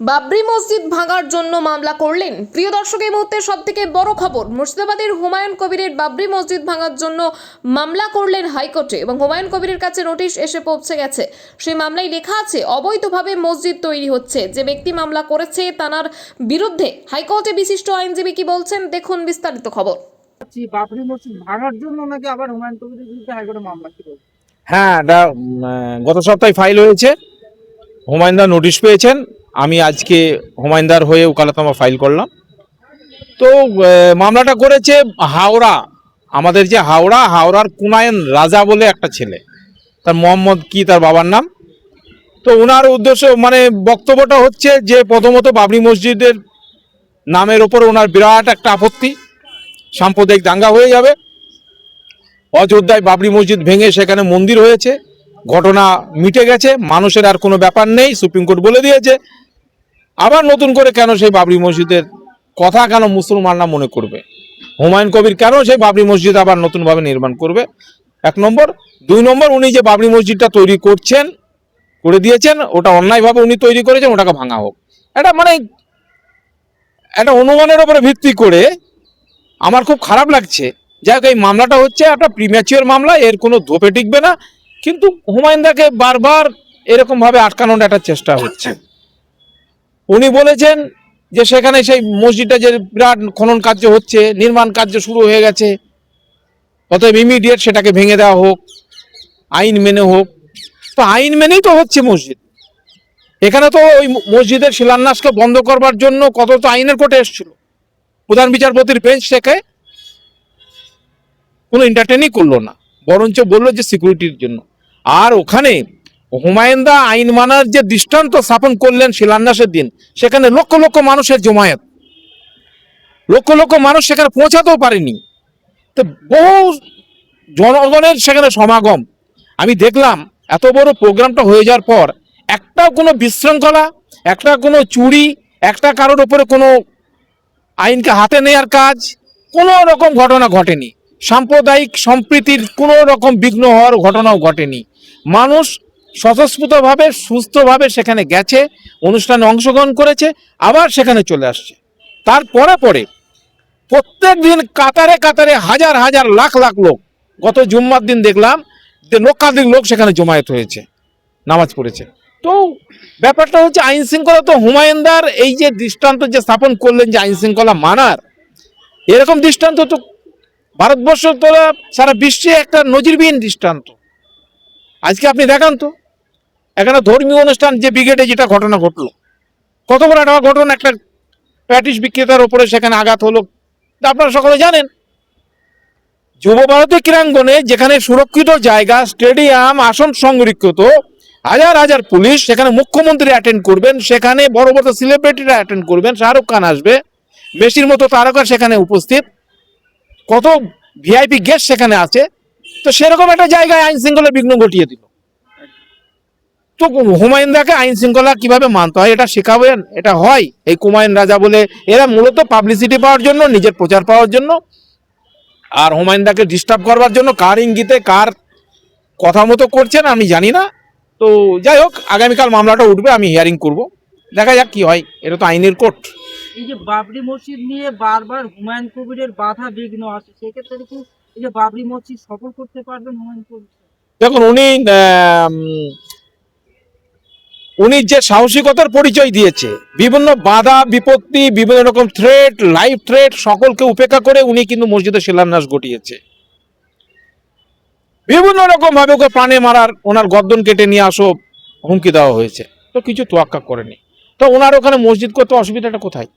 বাবরি মসজিদ ভাঙার জন্য মামলা করলেন। প্রিয় দর্শক এই মুহূর্তে সব থেকে বড় খবর মুর্শিদাবাদের হুমায়ুন কবিরের বাবরি মসজিদ ভাঙার জন্য মামলা করলেন হাইকোর্টে এবং হুমায়ুন কবিরের কাছে নোটিশ এসে পৌঁছে গেছে। সেই মামলায় লেখা আছে অবৈধভাবে মসজিদ তৈরি হচ্ছে। যে ব্যক্তি মামলা করেছে তার বিরুদ্ধে হাইকোর্টে বিশিষ্ট আইনজীবী কি বলছেন দেখুন বিস্তারিত খবর। বাবরি মসজিদ ভাঙার জন্য নাকি আবার হুমায়ুন কবিরের বিরুদ্ধে হাইকোর্টে মামলা হ্যাঁ এটা গত সপ্তাহে ফাইল হয়েছে। হুমায়ুনদার নোটিশ পেয়েছেন। আমি আজকে হুমায়ুনদার হয়ে ওকালতনামা ফাইল করলাম। তো মামলাটা করেছে হাওড়া। আমাদের যে হাওড়া, হাওড়ার কুনায়ন রাজা বলে একটা ছেলে। তার মোহাম্মদ কি, তার বাবার নাম? তো ওনার উদ্দেশ্য মানে বক্তব্যটা হচ্ছে যে, প্রথমত বাবরি মসজিদের নামের ওপর ওনার বিরাট একটা আপত্তি। সাম্প্রদায়িক দাঙ্গা হয়ে যাবে। অযোধ্যায় বাবরি মসজিদ ভেঙে সেখানে মন্দির হয়েছে। ঘটনা মিটে গেছে। মানুষের আর কোনো ব্যাপার নেই। সুপ্রিম কোর্ট বলে দিয়েছে। আবার নতুন করে কেন সেই বাবরি মসজিদের কথা কেন মুসলমানরা মনে করবে? হুমায়ুন কবির কেন সেই বাবরি মসজিদ আবার নতুনভাবে নির্মাণ করবে? এক নম্বর। দুই নম্বর, উনি যে বাবরি মসজিদটা তৈরি করছেন, করে দিয়েছেন, ওটা অন্যায়ভাবে উনি তৈরি করেছেন, ওটাকে ভাঙা হোক। এটা মানে একটা অনুমানের ওপরে ভিত্তি করে আমার খুব খারাপ লাগছে। যাই হোক, এই মামলাটা হচ্ছে একটা প্রিম্যাচিওর মামলা, এর কোনো ধোপে টিকবে না। কিন্তু হুমায়ুনদাকে বারবার এরকমভাবে আটকানোর একটা চেষ্টা হচ্ছে। উনি বলেছেন যে সেখানে সেই মসজিদটা যে বিরাট খনন কার্য হচ্ছে, নির্মাণ কার্য শুরু হয়ে গেছে, অতএব ইমিডিয়েট সেটাকে ভেঙে দেওয়া হোক, আইন মেনে হোক। তো আইন মেনেই তো হচ্ছে মসজিদ। এখানে তো ওই মসজিদের শিলান্যাসকে বন্ধ করবার জন্য কত তো আইনের কোর্টে এসেছিল। প্রধান বিচারপতির বেঞ্চ থেকে কোনো এন্টারটেনই করল না, বরঞ্চ বলল যে সিকিউরিটির জন্য। আর ওখানে হুমায়ুনদা আইন মানার যে দৃষ্টান্ত স্থাপন করলেন শিলান্যাসের দিন, সেখানে লক্ষ লক্ষ মানুষের জমায়েত। লক্ষ লক্ষ মানুষ সেখানে পৌঁছাতেও পারেনি। তো বহু জনগণের সেখানে সমাগম। আমি দেখলাম, এত বড় প্রোগ্রামটা হয়ে যাওয়ার পর একটাও কোনো বিশৃঙ্খলা, একটা কোনো চুরি, একটা কারোর ওপরে কোনো আইনকে হাতে নেয়ার কাজ, কোনো রকম ঘটনা ঘটেনি। সাম্প্রদায়িক সম্প্রীতির কোনো রকম বিঘ্ন হওয়ার ঘটনাও ঘটেনি। মানুষ স্বতঃস্ফূর্তভাবে, সুস্থভাবে সেখানে গেছে, অনুষ্ঠানে অংশগ্রহণ করেছে, আবার সেখানে চলে আসছে। তারপরে পরে প্রত্যেক দিন কাতারে কাতারে হাজার হাজার লাখ লাখ লোক, গত জুম্মার দিন দেখলাম যে লক্ষাধিক লোক সেখানে জমায়েত হয়েছে, নামাজ পড়েছে। তো ব্যাপারটা হচ্ছে আইন শৃঙ্খলা তো হুমায়ুনদার এই যে দৃষ্টান্ত যে স্থাপন করলেন যে আইন শৃঙ্খলা মানার, এরকম দৃষ্টান্ত তো ভারতবর্ষ তো সারা বিশ্বে একটা নজিরবিহীন দৃষ্টান্ত। আজকে আপনি দেখান তো। এখানে ধর্মীয় অনুষ্ঠান যে ব্রিগেডে যেটা ঘটনা ঘটলো। কত বড় একটা ঘটনা, একটা প্যাটিস বিক্রেতার ওপরে সেখানে আঘাত হলো। আপনারা সকলে জানেন। যুব ভারতী ক্রীড়াঙ্গনে যেখানে সুরক্ষিত জায়গা, স্টেডিয়াম, আসন সংরক্ষিত, হাজার হাজার পুলিশ সেখানে মুখ্যমন্ত্রী অ্যাটেন্ড করবেন। সেখানে বড় বড় সেলিব্রিটিরা অ্যাটেন্ড করবেন। শাহরুখ খান আসবে। মেসির মতো তারকা সেখানে উপস্থিত। কত ভিআইপি গেস্ট সেখানে আছে। তো সেরকম একটা জায়গায় আইন শৃঙ্খলা বিঘ্ন ঘটিয়ে দিল। তো হুমায়ুনদাকে আইন শৃঙ্খলা কীভাবে মানতে হয়, এটা শেখাবেন এটা হয়। এই কুমায়ুন রাজা বলে এরা মূলত পাবলিসিটি পাওয়ার জন্য, নিজের প্রচার পাওয়ার জন্য, আর হুমায়ুনদাকে ডিস্টার্ব করবার জন্য কার ইঙ্গিতে, কার কথা মতো করছেন আমি জানি না। তো যাই হোক, আগামীকাল মামলাটা উঠবে, আমি হিয়ারিং করব। দেখা যাক কি হয়, এটা তো আইনের কোর্ট। এই যে বাবরি মসজিদ নিয়ে বারবার হুমায়ুন কবিরের বাধা বিঘ্ন আছে সেক্ষেত্রে মসজিদ দেখুন, উনি উনি যে সাহসিকতার পরিচয় দিয়েছে, বিভিন্ন বাধা, বিপত্তি, বিভিন্ন রকম থ্রেট লাইফ থ্রেট সকলকে উপেক্ষা করে উনি কিন্তু মসজিদের শিলান্যাস ঘটিয়েছে। বিভিন্ন রকম ভাবে ওকে প্রাণে মারার, ওনার গর্দন কেটে নিয়ে আসো, হুমকি দেওয়া হয়েছে। তো কিছু তোয়াক্কা করেনি। তো ওনার ওখানে মসজিদ করতে অসুবিধাটা কোথায়?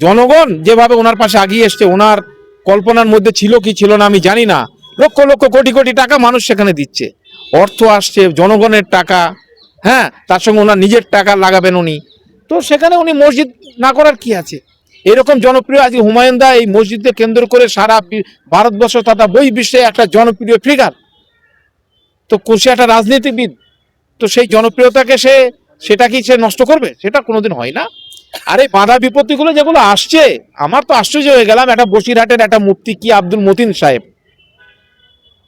জনগণ যেভাবে ওনার পাশে আগিয়ে এসছে, ওনার কল্পনার মধ্যে ছিল কি ছিল না আমি জানি না। লক্ষ লক্ষ কোটি কোটি টাকা মানুষ সেখানে দিচ্ছে। অর্থ আসছে, জনগণের টাকা হ্যাঁ তার সঙ্গে ওনার নিজের টাকা লাগাবেন উনি। তো সেখানে উনি মসজিদ না করার কি আছে? এরকম জনপ্রিয় আজকে হুমায়ুন দা এই মসজিদকে কেন্দ্র করে সারা ভারতবর্ষ তথা বই বিশ্বে একটা জনপ্রিয় ফিগার তো কো- একটা রাজনীতিবিদ, তো সেই জনপ্রিয়তাকে সে, সেটা কি সে নষ্ট করবে? সেটা কোনোদিন হয় না। আর বাধা বিপত্তিগুলো যেগুলো আসছে, আমার তো আশ্চর্য হয়ে গেলাম, একটা বসিরহাটের একটা মুফতি কি আব্দুল মতিন সাহেব।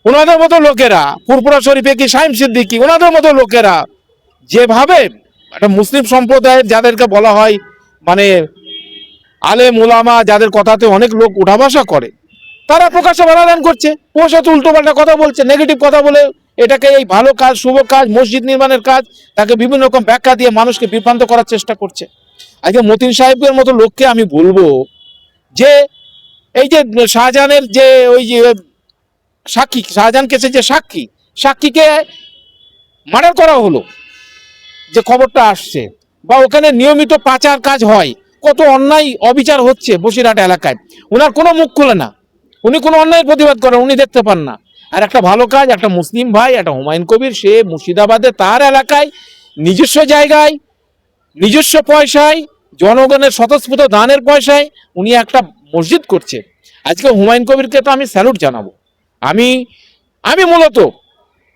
ওনাদের মতো লোকেরা পুরপুরা শরীফে কি সাইম সিদ্দিকি, ওনাদের মতো লোকেরা যেভাবে একটা মুসলিম সম্প্রদায়ের যাদেরকে বলা হয় মানে আলে মোলামা যাদের কথাতে অনেক লোক উঠা বসা করে, তারা প্রকাশ্যে বাধাদান করছে প্রকাশ্যে উল্টো পাল্টা কথা বলছে নেগেটিভ কথা বলে এটাকে এই ভালো কাজ, শুভ কাজ, মসজিদ নির্মাণের কাজ, তাকে বিভিন্ন রকম ব্যাখ্যা দিয়ে মানুষকে বিভ্রান্ত করার চেষ্টা করছে। আজকে মতিন সাহেবের মতো লোককে আমি বলব যে, এই যে শাহজাহানের যে ওই যে সাক্ষী, শাহজাহান কেসের যে সাক্ষী, সাক্ষীকে মার্ডার করা হলো, যে খবরটা আসছে, বা ওখানে নিয়মিত পাচার কাজ হয়, কত অন্যায় অবিচার হচ্ছে বসিরহাট এলাকায়, ওনার কোনো মুখ খুলে না, উনি কোনো অন্যায়ের প্রতিবাদ করেন উনি দেখতে পান না। আর একটা ভালো কাজ, একটা মুসলিম ভাই, একটা হুমায়ুন কবির, সে মুর্শিদাবাদে তার এলাকায় নিজস্ব জায়গায় নিজস্ব পয়সায়, জনগণের স্বতঃস্ফূর্ত দানের পয়সায় উনি একটা মসজিদ করছে। আজকে হুমায়ুন কবিরকে তো আমি স্যালুট জানাব। আমি আমি মূলত,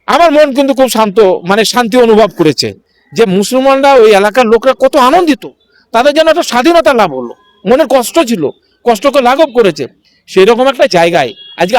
আমার মন কিন্তু খুব শান্ত মানে শান্তি অনুভব করেছে যে মুসলমানরা ওই এলাকার লোকরা কত আনন্দিত। তাদের যেন একটা স্বাধীনতা লাভ হলো। মনের কষ্ট ছিল কষ্টকে লাঘব করেছে। সেই রকম একটা জায়গায় আজকে